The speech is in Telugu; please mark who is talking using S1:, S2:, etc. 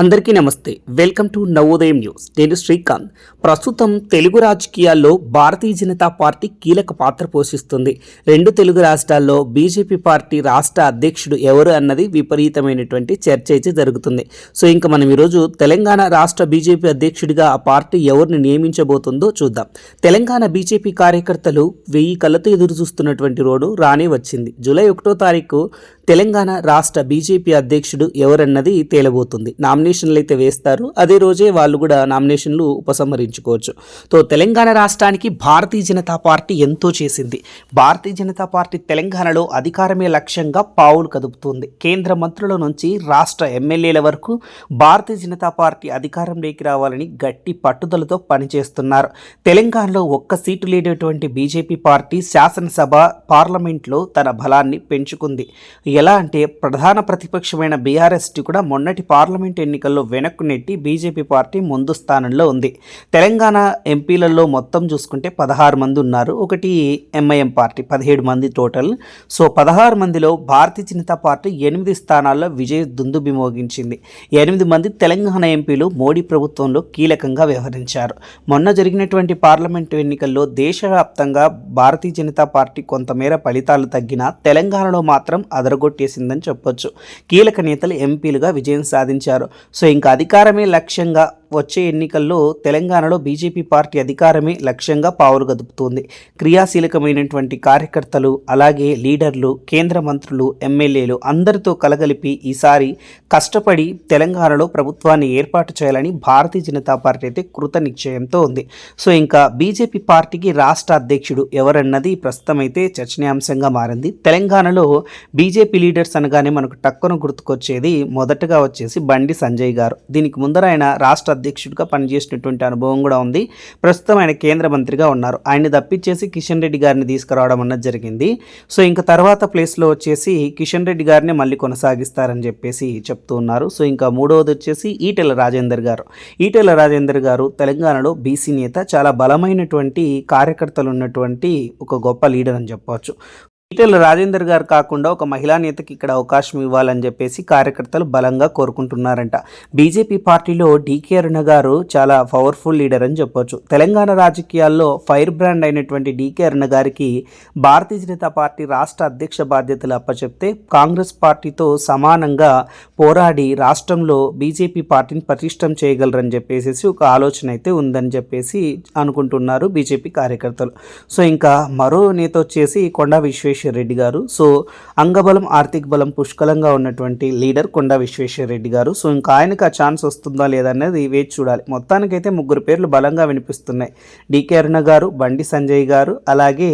S1: అందరికీ నమస్తే. Welcome to Navodayam news. నేను శ్రీకాంత్. ప్రస్తుతం తెలుగు రాజకీయాల్లో భారతీయ జనతా పార్టీ కీలక పాత్ర పోషిస్తుంది. రెండు తెలుగు రాష్ట్రాల్లో బీజేపీ పార్టీ రాష్ట్ర అధ్యక్షుడు ఎవరు అన్నది విపరీతమైనటువంటి చర్చ అయితే జరుగుతుంది. సో ఇంకా మనం ఈరోజు తెలంగాణ రాష్ట్ర బీజేపీ అధ్యక్షుడిగా ఆ పార్టీ ఎవరిని నియమించబోతుందో చూద్దాం. తెలంగాణ బీజేపీ కార్యకర్తలు వెయ్యి కళ్ళతో ఎదురు చూస్తున్నటువంటి రోడ్డు రానే వచ్చింది. జూలై ఒకటో తారీఖు తెలంగాణ రాష్ట్ర బీజేపీ అధ్యక్షుడు ఎవరన్నది తేలబోతుంది. నామినేషన్లు అయితే వేస్తారు. అదే రోజే వాళ్ళు కూడా నామినేషన్లు ఉపసంహరించుకోవచ్చు. సో తెలంగాణ రాష్ట్రానికి భారతీయ జనతా పార్టీ ఎంతో చేసింది. భారతీయ జనతా పార్టీ తెలంగాణలో అధికారమే లక్ష్యంగా పావులు కదుపుతుంది. కేంద్ర మంత్రుల నుంచి రాష్ట్ర ఎమ్మెల్యేల వరకు భారతీయ జనతా పార్టీ అధికారంలోకి రావాలని గట్టి పట్టుదలతో పనిచేస్తున్నారు. తెలంగాణలో ఒక్క సీటు లేనటువంటి బీజేపీ పార్టీ శాసనసభ పార్లమెంట్లో తన బలాన్ని పెంచుకుంది. ఎలా అంటే ప్రధాన ప్రతిపక్షమైన బీఆర్ఎస్టీ కూడా మొన్నటి పార్లమెంట్ ఎన్నికల్లో వెనక్కు నెట్టి బీజేపీ పార్టీ ముందు స్థానంలో ఉంది. తెలంగాణ ఎంపీలలో మొత్తం చూసుకుంటే పదహారు మంది ఉన్నారు. ఒకటి ఎంఐఎం పార్టీ పదిహేడు మంది టోటల్. సో పదహారు మందిలో భారతీయ జనతా పార్టీ ఎనిమిది స్థానాల్లో విజయ దుందుబి మోగించింది ఎనిమిది మంది తెలంగాణ ఎంపీలు మోడీ ప్రభుత్వంలో కీలకంగా వ్యవహరించారు. మొన్న జరిగినటువంటి పార్లమెంటు ఎన్నికల్లో దేశవ్యాప్తంగా భారతీయ జనతా పార్టీ కొంతమేర ఫలితాలు తగ్గినా తెలంగాణలో మాత్రం కొట్టేసిందని చెప్పొచ్చు. కీలక నేతలు ఎంపీలుగా విజయం సాధించారు. సో ఇంకా అధికారమే లక్ష్యంగా వచ్చే ఎన్నికల్లో తెలంగాణలో బీజేపీ పార్టీ అధికారమే లక్ష్యంగా పావులు గదుపుతోంది. క్రియాశీలకమైనటువంటి కార్యకర్తలు అలాగే లీడర్లు కేంద్ర మంత్రులు ఎమ్మెల్యేలు అందరితో కలగలిపి ఈసారి కష్టపడి తెలంగాణలో ప్రభుత్వాన్ని ఏర్పాటు చేయాలని భారతీయ జనతా పార్టీ అయితే కృత నిశ్చయంతో ఉంది. సో ఇంకా బీజేపీ పార్టీకి రాష్ట్ర అధ్యక్షుడు ఎవరన్నది ప్రస్తుతం అయితే చర్చనీయాంశంగా మారింది. తెలంగాణలో బీజేపీ లీడర్స్ అనగానే మనకు టక్కున గుర్తుకొచ్చేది మొదటగా వచ్చేసి బండి సంజయ్ గారు. దీనికి ముందర ఆయన రాష్ట్ర అధ్యక్షుడిగా పనిచేసినటువంటి అనుభవం కూడా ఉంది. ప్రస్తుతం ఆయన కేంద్ర మంత్రిగా ఉన్నారు. ఆయన్ని తప్పించేసి కిషన్ రెడ్డి గారిని తీసుకురావడం అన్నది జరిగింది. సో ఇంకా తర్వాత ప్లేస్లో వచ్చేసి కిషన్ రెడ్డి గారిని మళ్ళీ కొనసాగిస్తారని చెప్పేసి చెప్తూ ఉన్నారు. సో ఇంకా మూడవది వచ్చేసి ఈటెల రాజేందర్ గారు. ఈటెల రాజేందర్ గారు తెలంగాణలో బీసీ నేత చాలా బలమైనటువంటి కార్యకర్తలు ఉన్నటువంటి ఒక గొప్ప లీడర్ అని చెప్పవచ్చు. ఈటెల రాజేందర్ గారు కాకుండా ఒక మహిళా నేతకి ఇక్కడ అవకాశం ఇవ్వాలని చెప్పేసి కార్యకర్తలు బలంగా కోరుకుంటున్నారంట. బీజేపీ పార్టీలో డీకే అరుణ గారు చాలా పవర్ఫుల్ లీడర్ అని చెప్పొచ్చు. తెలంగాణ రాజకీయాల్లో ఫైర్ బ్రాండ్ అయినటువంటి డీకే అరుణ గారికి భారతీయ జనతా పార్టీ రాష్ట్ర అధ్యక్ష బాధ్యతలు అప్పచెప్తే కాంగ్రెస్ పార్టీతో సమానంగా పోరాడి రాష్ట్రంలో బీజేపీ పార్టీని పటిష్టం చేయగలరని చెప్పేసి ఒక ఆలోచన అయితే ఉందని చెప్పేసి అనుకుంటున్నారు బీజేపీ కార్యకర్తలు. సో ఇంకా మరో నేత వచ్చేసి కొండా విశ్వేశ్వర రెడ్డి గారు. సో అంగబలం ఆర్థిక బలం పుష్కలంగా ఉన్నటువంటి లీడర్ కొండా విశ్వేశ్వర రెడ్డి గారు. సో ఇంకా ఆయనకు ఆ ఛాన్స్ వస్తుందా లేదా అనేది వేచి చూడాలి. మొత్తానికైతే ముగ్గురు పేర్లు బలంగా వినిపిస్తున్నాయి. డికే అరుణ గారు బండి సంజయ్ గారు అలాగే